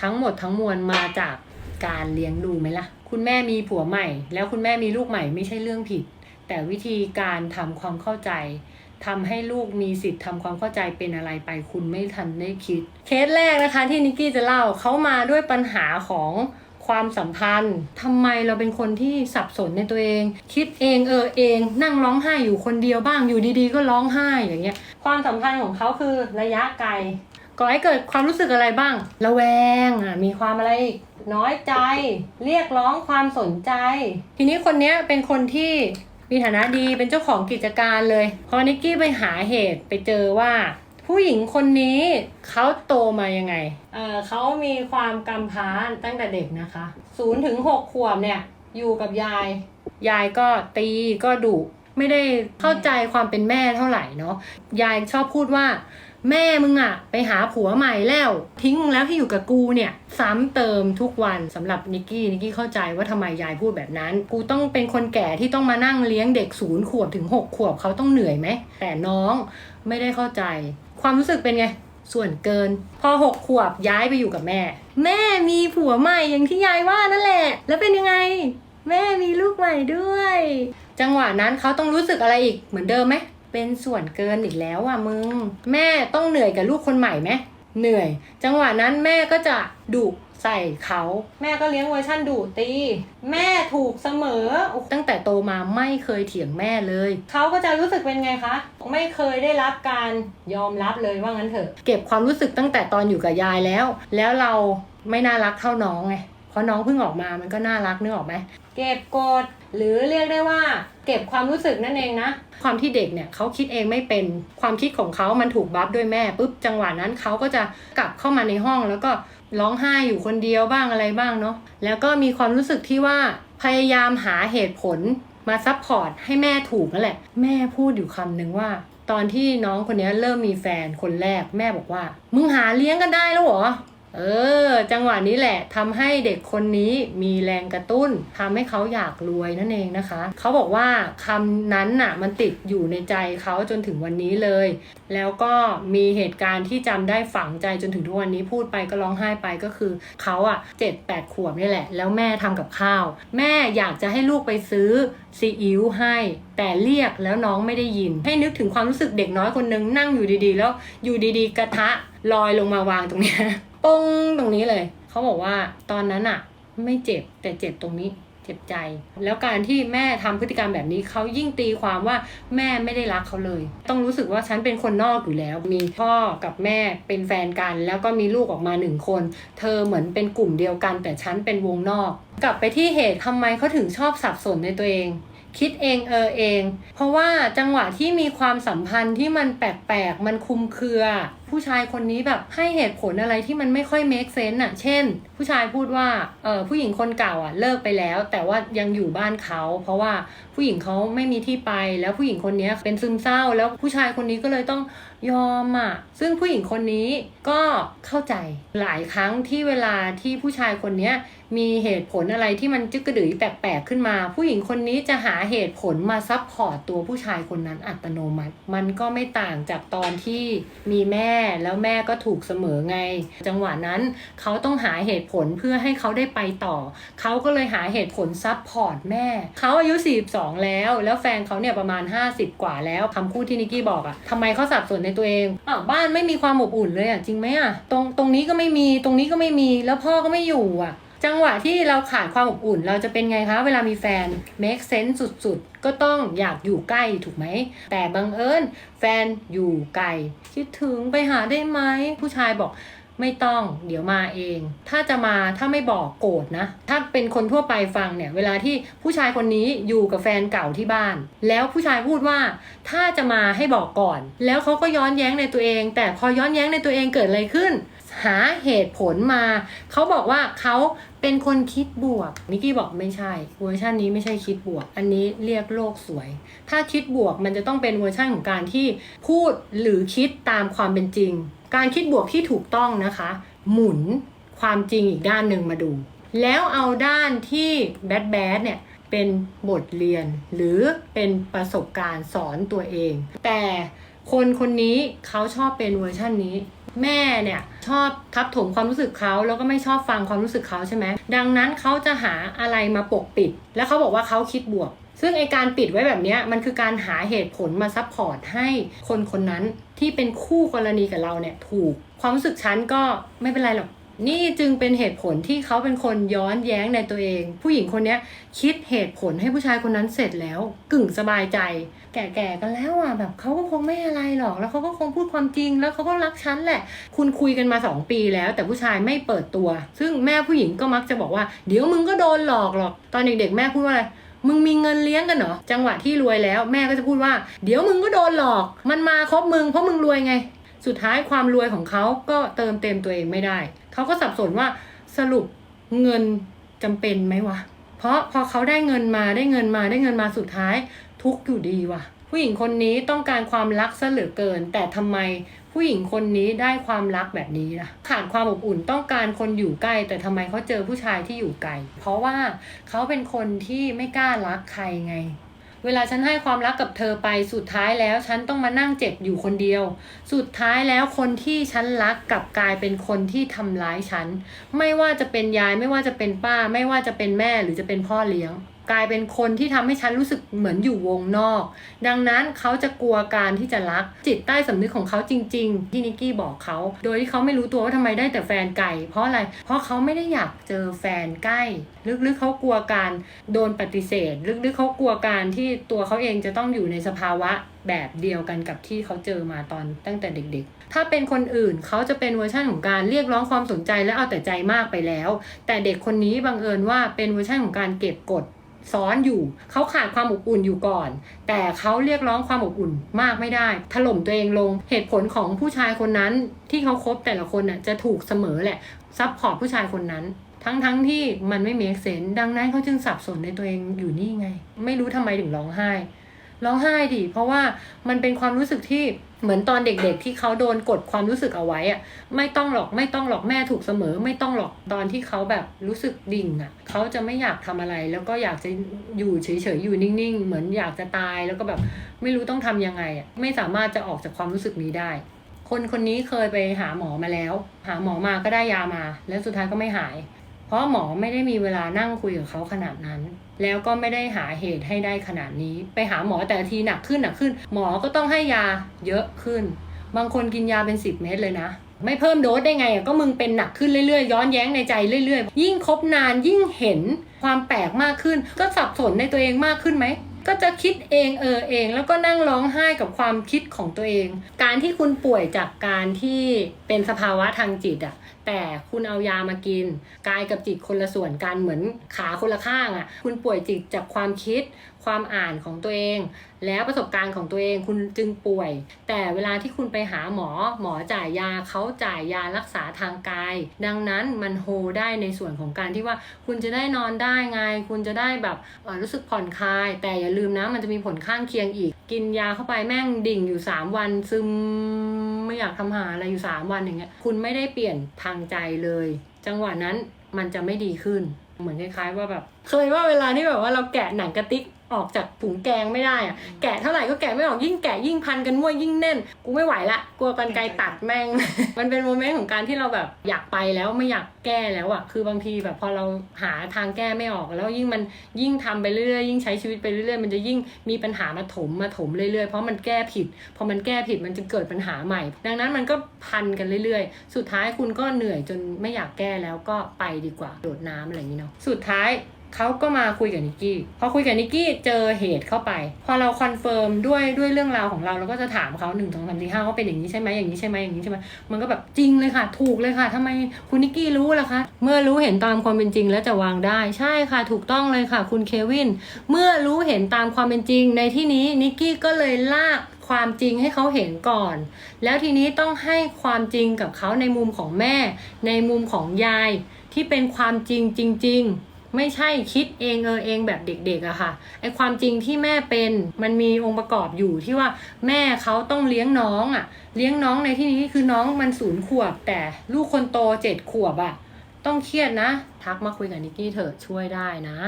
ทั้งหมดทั้งมวลมาจากการเลี้ยงดูไหมล่ะ คุณแม่มีผัวใหม่ แล้วคุณแม่มีลูกใหม่ไม่ใช่เรื่องผิด แต่วิธีการทำความเข้าใจทำให้ลูกมีสิทธิ์ทำความเข้าใจเป็นอะไรไปคุณไม่ทันได้คิด เคสแรกนะคะที่นิกกี้จะเล่าเขามาด้วยปัญหาของความสัมพันธ์ทำไมเราเป็นคนที่สับสนในตัวเอง คิดเองเออเอง นั่งร้องไห้อยู่คนเดียวบ้างอยู่ดีๆ ก็ร้องไห้อย่างเงี้ย ความสัมพันธ์ของเขาคือระยะไกล ก่อให้เกิดความรู้สึกอะไรบ้าง ระแวงอะมีความอะไรอีกน้อยใจ เรียกร้องความสนใจ ทีนี้คนเนี้ยเป็นคนที่มีฐานะดีเป็นเจ้าของกิจการเลย พอนิกกี้ไปหาเหตุไปเจอว่า ผู้หญิงคนนี้เขาโตมายังไง เออเขามีความกำพร้าตั้งแต่เด็กนะคะศูนย์ถึงหกขวบเนี่ยอยู่กับยาย ยายก็ตีก็ดุ ไม่ได้เข้าใจความเป็นแม่เท่าไหร่เนาะยายชอบพูดว่า แม่มึงอะไปหาผัวใหม่แล้ว ทิ้งมึงแล้วที่อยู่กับกูเนี่ย ซ้ำเติมทุกวันสำหรับนิกกี้นิกกี้เข้าใจว่าทำไมยายพูดแบบนั้น กูต้องเป็นคนแก่ที่ต้องมานั่งเลี้ยงเด็กศูนย์ขวบถึงหกขวบเขาต้องเหนื่อยไหมแต่น้องไม่ได้เข้าใจ ความรู้สึกเป็นไงส่วนเกิน พอหกขวบย้ายไปอยู่กับแม่ แม่มีผัวใหม่อย่างที่ยายว่านั่นแหละ แล้วเป็นยังไง แม่มีลูกใหม่ด้วย จังหวะนั้นเขาต้องรู้สึกอะไรอีกเหมือนเดิมไหมเป็นส่วนเกินอีกแล้วอะมึง แม่ต้องเหนื่อยกับลูกคนใหม่ไหมเหนื่อย จังหวะนั้นแม่ก็จะดุใส่เขา แม่ก็เลี้ยงเวอร์ชั่นดุตี แม่ถูกเสมอโอ้ตั้งแต่โตมาไม่เคยเถียงแม่เลย เขาก็จะรู้สึกเป็นไงคะ ไม่เคยได้รับการยอมรับเลยว่างั้นเถอะ เก็บความรู้สึกตั้งแต่ตอนอยู่กับยายแล้ว แล้วเราไม่น่ารักเท่าน้องไงเพราะน้องเพิ่งออกมามันก็น่ารักนึกออกไหมเก็บกด หรือเรียกได้ว่าเก็บความรู้สึกนั่นเองนะ ความที่เด็กเนี่ยเขาคิดเองไม่เป็นความคิดของเขามันถูกบัฟด้วยแม่ปุ๊บจังหวะนั้นเขาก็จะกลับเข้ามาในห้อง แล้วก็ร้องไห้อยู่คนเดียวบ้างอะไรบ้างเนาะแล้วก็มีความรู้สึกที่ว่าพยายามหาเหตุผลมาซัพพอร์ตให้แม่ถูกนั่นแหละ แม่พูดอยู่คำหนึ่งว่า ตอนที่น้องคนนี้เริ่มมีแฟนคนแรกแม่บอกว่า มึงหาเลี้ยงกันได้แล้วเหรอ เออ จังหวะนี้แหละทำให้เด็กคนนี้มีแรงกระตุ้นทำให้เขาอยากรวยนั่นเองนะคะ เขาบอกว่าคำนั้นน่ะมันติดอยู่ในใจเขาจนถึงวันนี้เลย แล้วก็มีเหตุการณ์ที่จำได้ฝังใจจนถึงทุกวันนี้พูดไปก็ร้องไห้ไปก็คือเขาอะเจ็ดแปดขวบนี่แหละ แล้วแม่ทำกับข้าว แม่อยากจะให้ลูกไปซื้อซีอิ๊วให้ แต่เรียกแล้วน้องไม่ได้ยิน ให้นึกถึงความรู้สึกเด็กน้อยคนนึงนั่งอยู่ดีๆ แล้วอยู่ดีๆ กระทะลอยลงมาวางตรงเนี้ย ปงตรงนี้เลย เขาบอกว่าตอนนั้นอะไม่เจ็บแต่เจ็บตรงนี้เจ็บใจ แล้วการที่แม่ทำพฤติกรรมแบบนี้เขายิ่งตีความว่าแม่ไม่ได้รักเขาเลย ต้องรู้สึกว่าฉันเป็นคนนอกอยู่แล้ว มีพ่อกับแม่เป็นแฟนกัน แล้วก็มีลูกออกมาหนึ่งคน เธอเหมือนเป็นกลุ่มเดียวกัน แต่ฉันเป็นวงนอก กลับไปที่เหตุทำไมเขาถึงชอบสับสนในตัวเอง คิดเองเออเอง เพราะว่าจังหวะที่มีความสัมพันธ์ที่มันแปลกๆ มันคุมเครือ ผู้ชายคนนี้แบบให้เหตุผลอะไรที่มันไม่ค่อย make sense อะเช่น ผู้ชายพูดว่าเออผู้หญิงคนเก่าอะเลิกไปแล้ว แต่ว่ายังอยู่บ้านเขา เพราะว่าผู้หญิงเขาไม่มีที่ไป แล้วผู้หญิงคนนี้เป็นซึมเศร้า แล้วผู้ชายคนนี้ก็เลยต้องยอมอะซึ่งผู้หญิงคนนี้ก็เข้าใจหลายครั้งที่เวลาที่ผู้ชายคนนี้ มีเหตุผลอะไรที่มันจึกกระดือแปลกๆขึ้นมา ผู้หญิงคนนี้จะหาเหตุผลมาซับพอร์ตตัวผู้ชายคนนั้นอัตโนมัติ มันก็ไม่ต่างจากตอนที่มีแม่แล้วแม่ก็ถูกเสมอไง จังหวะนั้นเขาต้องหาเหตุผลเพื่อให้เขาได้ไปต่อ เขาก็เลยหาเหตุผลซับพอร์ตแม่ เขาอายุ 42 แล้ว แล้วแฟนเขาเนี่ยประมาณ 50 กว่าแล้วคำพูดที่นิกกี้บอกอะทำไมเขาสับสนในตัวเองอ้าวบ้านไม่มีความอบอุ่นเลยอะจริงไหมอะตรงตรงนี้ก็ไม่มีตรงนี้ก็ไม่มีแล้วพ่อก็ไม่อยู่อะ จังหวะที่เราขาดความอบอุ่น เราจะเป็นไงคะ เวลามีแฟน make sense สุดๆ ก็ต้องอยากอยู่ใกล้ถูกไหม แต่บังเอิญแฟนอยู่ไกล คิดถึงไปหาได้ไหม ผู้ชายบอกไม่ต้องเดี๋ยวมาเอง ถ้าจะมาถ้าไม่บอกโกรธนะ ถ้าเป็นคนทั่วไปฟังเนี่ย เวลาที่ผู้ชายคนนี้อยู่กับแฟนเก่าที่บ้าน แล้วผู้ชายพูดว่า ถ้าจะมาให้บอกก่อน แล้วเขาก็ย้อนแย้งในตัวเอง แต่พอย้อนแย้งในตัวเองเกิดอะไรขึ้น หาเหตุผลมา เขาบอกว่าเขาเป็นคนคิดบวกนิกกี้บอกไม่ใช่เวอร์ชันนี้ไม่ใช่คิดบวก อันนี้เรียกโลกสวย ถ้าคิดบวกมันจะต้องเป็นเวอร์ชันของการที่พูดหรือคิดตามความเป็นจริง การคิดบวกที่ถูกต้องนะคะ หมุนความจริงอีกด้านหนึ่งมาดู แล้วเอาด้านที่แบดแบดเนี่ยเป็นบทเรียนหรือเป็นประสบการณ์สอนตัวเอง แต่คนคนนี้เขาชอบเป็นเวอร์ชันนี้ แม่เนี่ยชอบทับถมความรู้สึกเขาแล้วก็ไม่ชอบฟังความรู้สึกเขาใช่ไหมดังนั้นเขาจะหาอะไรมาปกปิด แล้วเขาบอกว่าเขาคิดบวก ซึ่งไอการปิดไว้แบบนี้มันคือการหาเหตุผลมาซับพอร์ตให้คนคนนั้นที่เป็นคู่กรณีกับเราเนี่ยถูกความรู้สึกฉันก็ไม่เป็นไรหรอก นี่จึงเป็นเหตุผลที่เขาเป็นคนย้อนแย้งในตัวเอง ผู้หญิงคนนี้คิดเหตุผลให้ผู้ชายคนนั้นเสร็จแล้วกึ่งสบายใจ แก่ๆกันแล้วอะแบบเขาก็คงไม่อะไรหรอก แล้วเขาก็คงพูดความจริง แล้วเขาก็รักฉันแหละ คุณคุยกันมาสองปีแล้ว แต่ผู้ชายไม่เปิดตัว ซึ่งแม่ผู้หญิงก็มักจะบอกว่า เดี๋ยวมึงก็โดนหลอกหรอกตอนเด็กๆแม่พูดว่าอะไรมึงมีเงินเลี้ยงกันเหรอจังหวะที่รวยแล้ว แม่ก็จะพูดว่า เดี๋ยวมึงก็โดนหลอก มันมาครบมึงเพราะมึงรวยไง สุดท้ายความรวยของเขาก็เติมเต็มตัวเองไม่ได้ เขาก็สับสนว่าสรุปเงินจำเป็นไหมวะ เพราะพอเขาได้เงินมาได้เงินมาได้เงินมาสุดท้าย ทุกอยู่ดีวะผู้หญิงคนนี้ต้องการความรักซะเหลือเกิน แต่ทำไมผู้หญิงคนนี้ได้ความรักแบบนี้ล่ะขาดความอบอุ่นต้องการคนอยู่ใกล้ แต่ทำไมเขาเจอผู้ชายที่อยู่ไกลเพราะว่าเขาเป็นคนที่ไม่กล้ารักใครไง เวลาฉันให้ความรักกับเธอไปสุดท้ายแล้ว ฉันต้องมานั่งเจ็บอยู่คนเดียว สุดท้ายแล้วคนที่ฉันรักกลับกลายเป็นคนที่ทำร้ายฉัน ไม่ว่าจะเป็นยายไม่ว่าจะเป็นป้า ไม่ว่าจะเป็นแม่หรือจะเป็นพ่อเลี้ยง กลายเป็นคนที่ทำให้ฉันรู้สึกเหมือนอยู่วงนอก ดังนั้นเขาจะกลัวการที่จะรักจิตใต้สำนึกของเขาจริง ๆ ที่นิกกี้บอกเขา โดยที่เขาไม่รู้ตัวว่าทำไมได้แต่แฟนไก่เพราะอะไร เพราะเขาไม่ได้อยากเจอแฟนใกล้ ลึกๆเขากลัวการโดนปฏิเสธ ลึกๆเขากลัวการที่ตัวเขาเองจะต้องอยู่ในสภาวะแบบเดียวกันกับที่เขาเจอมาตอนตั้งแต่เด็กๆ ถ้าเป็นคนอื่นเขาจะเป็นเวอร์ชันของการเรียกร้องความสนใจและเอาแต่ใจมากไปแล้ว แต่เด็กคนนี้บังเอิญว่าเป็นเวอร์ชันของการเก็บกด ซ้อนอยู่ เขาขาดความอบอุ่นอยู่ก่อน แต่เขาเรียกร้องความอบอุ่นมากไม่ได้ ถล่มตัวเองลง เหตุผลของผู้ชายคนนั้นที่เขาคบแต่ละคนน่ะจะถูกเสมอแหละ ซับพอร์ตผู้ชายคนนั้น ทั้งทั้งที่มันไม่เมคเซนดังนั้นเขาจึงสับสนในตัวเองอยู่นี่ไง ไม่รู้ทำไมถึงร้องไห้ ร้องไห้ดิเพราะว่ามันเป็นความรู้สึกที่เหมือนตอนเด็กๆ ที่เขาโดนกดความรู้สึกเอาไว้อะไม่ต้องหรอกไม่ต้องหรอกแม่ถูกเสมอ ไม่ต้องหรอกตอนที่เขาแบบรู้สึกดิ่งอะเขาจะไม่อยากทำอะไร แล้วก็อยากจะอยู่เฉยๆอยู่นิ่งๆ เหมือนอยากจะตายแล้วก็แบบไม่รู้ต้องทำยังไงอะไม่สามารถจะออกจากความรู้สึกนี้ได้ คนคนนี้เคยไปหาหมอมาแล้ว หาหมอมาก็ได้ยามา แล้วสุดท้ายก็ไม่หาย เพราะหมอไม่ได้มีเวลานั่งคุยกับเขาขนาดนั้น แล้วก็ไม่ได้หาเหตุให้ได้ขนาดนี้ ไปหาหมอแต่ทีหนักขึ้นหนักขึ้น หมอก็ต้องให้ยาเยอะขึ้น บางคนกินยาเป็น 10 เม็ดเลยนะ ไม่เพิ่มโดสได้ไงก็มึงเป็นหนักขึ้นเรื่อยๆ ย้อนแย้งในใจเรื่อยๆ ยิ่งคบนานยิ่งเห็นความแปลกมากขึ้น ก็สับสนในตัวเองมากขึ้นไหมก็จะคิดเองเออเอง แล้วก็นั่งร้องไห้กับความคิดของตัวเอง การที่คุณป่วยจากการที่เป็นสภาวะทางจิตอะ แต่คุณเอายามากิน กายกับจิตคนละส่วนกันเหมือนขาคนละข้างอะ่ะ คุณป่วยจิตจากความคิด ความอ่านของตัวเอง แล้วประสบการณ์ของตัวเองคุณจึงป่วย แต่เวลาที่คุณไปหาหมอ หมอจ่ายยาเขาจ่ายยารักษาทางกาย ดังนั้นมันโฮได้ในส่วนของการที่ว่าคุณจะได้นอนได้ไง คุณจะได้แบบรู้สึกผ่อนคลาย แต่อย่าลืมนะมันจะมีผลข้างเคียงอีก กินยาเข้าไปแม่งดิ่งอยู่3วันซึมไม่อยากทำหาอะไรอยู่3วันอย่างเงี้ยคุณไม่ได้เปลี่ยนทางใจเลย จังหวะนั้นมันจะไม่ดีขึ้น เหมือนคล้ายๆว่าแบบ เคยว่าเวลาที่แบบว่าเราแกะหนังกระติก ออกจากถุงแกงไม่ได้อะแกะเท่าไหร่ก็แกะไม่ออกยิ่งแกะยิ่งพันกันมั่วยิ่งแน่น กูไม่ไหวละกลัวกันไกรตัดแม่ง มันเป็นโมเมนต์ของการที่เราแบบอยากไปแล้วไม่อยากแก้แล้วอะคือบางทีแบบพอเราหาทางแก้ไม่ออกแล้วยิ่งมันยิ่งทำไปเรื่อยๆยิ่งใช้ชีวิตไปเรื่อยๆมันจะยิ่งมีปัญหามาถมมาถมเรื่อยๆเพราะมันแก้ผิดพอมันแก้ผิดมันจะเกิดปัญหาใหม่ ดังนั้นมันก็พันกันเรื่อยๆ สุดท้ายคุณก็เหนื่อยจนไม่อยากแก้แล้วก็ไปดีกว่าโดดน้ำอะไรอย่างนี้เนาะสุดท้าย เขาก็มาคุยกับนิกกี้พอคุยกับนิกกี้เจอเหตุเข้าไป พอเราคอนเฟิร์มด้วยด้วยเรื่องราวของเราเราก็จะถามเขาหนึ่งสองสามสี่ห้าว่าเป็นอย่างนี้ใช่ไหมอย่างนี้ใช่ไหมอย่างนี้ใช่ไหมมันก็แบบจริงเลยค่ะ ถูกเลยค่ะทำไมคุณนิกกี้รู้ล่ะคะ เมื่อรู้เห็นตามความเป็นจริงแล้วจะวางได้ ใช่ค่ะ ถูกต้องเลยค่ะ คุณเควิน เมื่อรู้เห็นตามความเป็นจริง ในที่นี้นิกกี้ก็เลยลากความจริงให้เขาเห็นก่อน แล้วทีนี้ต้องให้ความจริงกับเขาในมุมของแม่ ในมุมของยายที่เป็นความจริงจริง ๆ ไม่ใช่คิดเองเออเองแบบเด็กๆอะค่ะไอความจริงที่แม่เป็นมันมีองค์ประกอบอยู่ที่ว่าแม่เขาต้องเลี้ยงน้องอะเลี้ยงน้องในที่นี้คือน้องมันศูนย์ขวบ แต่ลูกคนโตเจ็ดขวบอะต้องเครียดนะ ทักมาคุยกับนิกกี้เถอะช่วยได้นะ